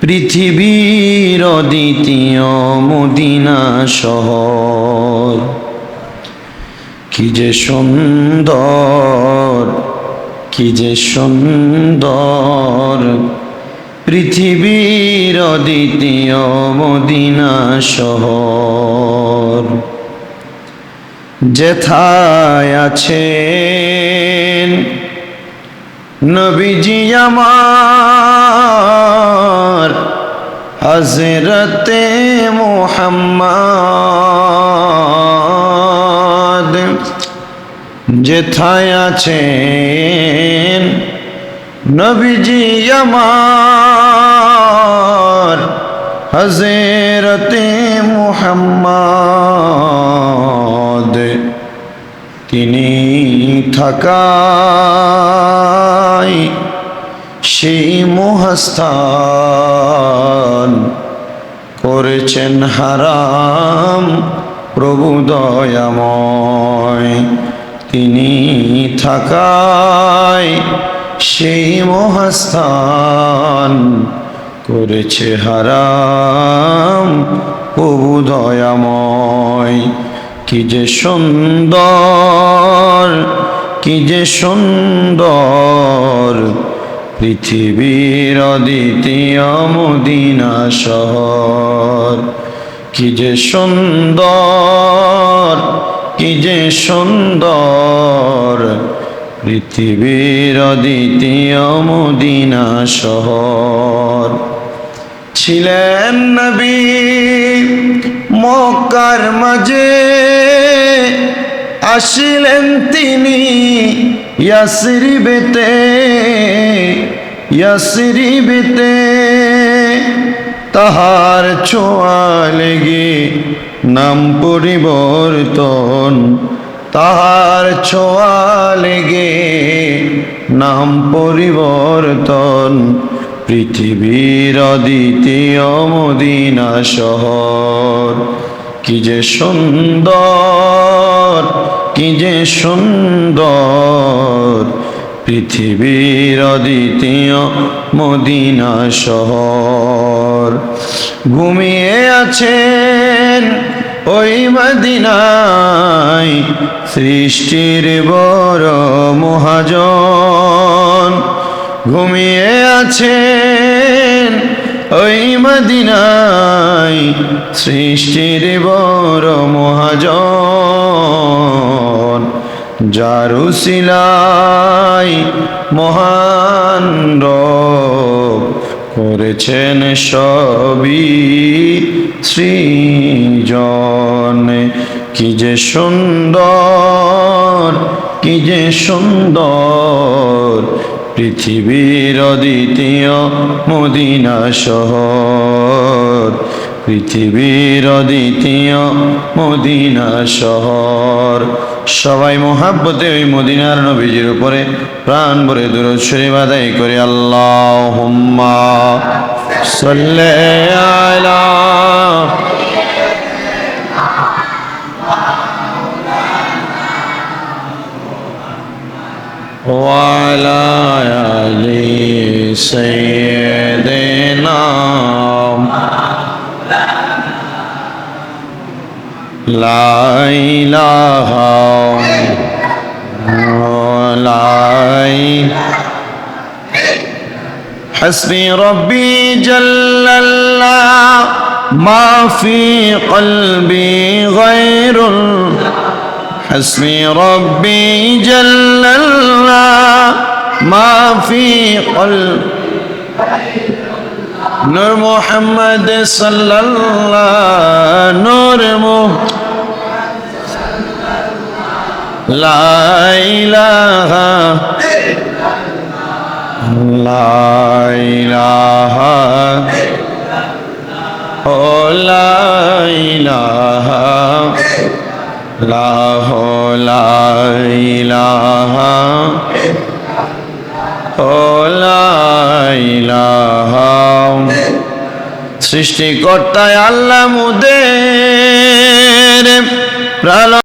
পৃথিবীর দ্বিতীয় মদিনা শহর। কি যে সুন্দর, কি যে সুন্দর। পৃথিবীর দ্বিতীয় মদিনা শহর। যেথায় আছেন নবীজি আমার হজরতে মোহাম্মদ যেথায় আছেন নবীজি আমার হজরতে মোহাম্মদ তিনি থাকায় সেই মহাস্থান করেছেন হারাম প্রভু দয়াময়। তিনি থাকায় সেই মহাস্থান করেছে হারাম প্রভু দয়াময়। কি যে সুন্দর, কি যে সুন্দর পৃথিবীর দ্বিতীয় মদিনা শহর। কি যে সুন্দর, কি যে সুন্দর। পৃথিবীর দ্বিতীয় মদিনা শহর। ছিলেন নবী মক্কার মাঝে, আসিলেন তিনি ইয়াসরিবেতে। ইয়াসরিবেতে তাহার ছোঁয়া লেগে নাম পরিবর্তন। তাহার ছোঁয়া নাম পরিবর্তন। পৃথিবীর দ্বিতীয় মদিনা শহর, কি যে সুন্দর, কি যে সুন্দর। পৃথিবীর দ্বিতীয় মদিনা শহর। ঘুমিয়ে আছেন ওই মদিনায়, সৃষ্টির বড় মহাজন। ঘুমিয়ে আছেন ওই মদিনায়, সৃষ্টির বড় মহাজন। যারু সিলাই মহান করেছেন সবই সৃজন। কি যে সুন্দর, কি যে সুন্দর, পৃথিবীর দ্বিতীয় মদিনা শহর। পৃথিবীর দ্বিতীয় মদিনা শহর সবাই মোহাব্বতে ওই মদিনার নবীজির উপরে প্রাণ ভরে দূর শরীফ আদায় করে আল্লাহ হুম্মা সাল্লে আলা وعلى آل سيدنا لا إله لا إله. حسبي ربي جل الله ما في قلبي غير حسبي ربي جل الله ما في قلب. نور محمد صلى الله نور محمد লাইলাহা লাইলাহা ও লাইলাহা লাহ লাইলাহা ও লাইলাহা সৃষ্টিকর্তায় আল্লাহ মুদের। প্রাণ